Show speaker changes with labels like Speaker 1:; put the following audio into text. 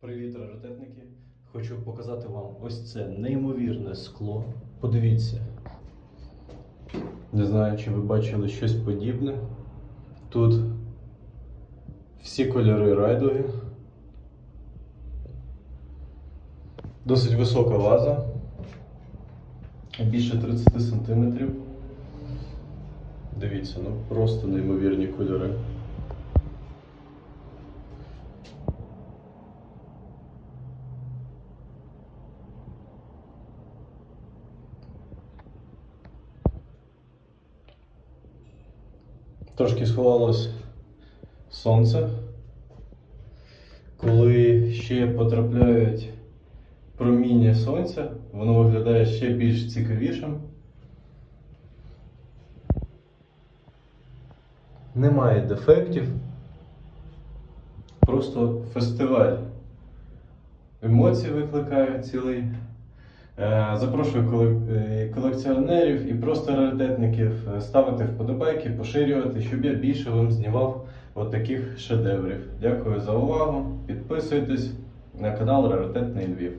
Speaker 1: Привіт, раритетники! Хочу показати вам ось це неймовірне скло. Подивіться. Не знаю, чи ви бачили щось подібне. Тут всі кольори райдуги. Досить висока ваза. Більше 30 сантиметрів. Дивіться, ну просто неймовірні кольори. Трошки сховалось сонце. Коли ще потрапляють проміння сонця, воно виглядає ще більш цікавішим. Немає дефектів. Просто фестиваль емоцій викликає цілий. Е, Запрошую е, колекціонерів і просто раритетників е, ставити вподобайки, поширювати, щоб я більше вам знімав от шедеврів. Дякую за увагу. Підписуйтесь на канал Раритетний Львів.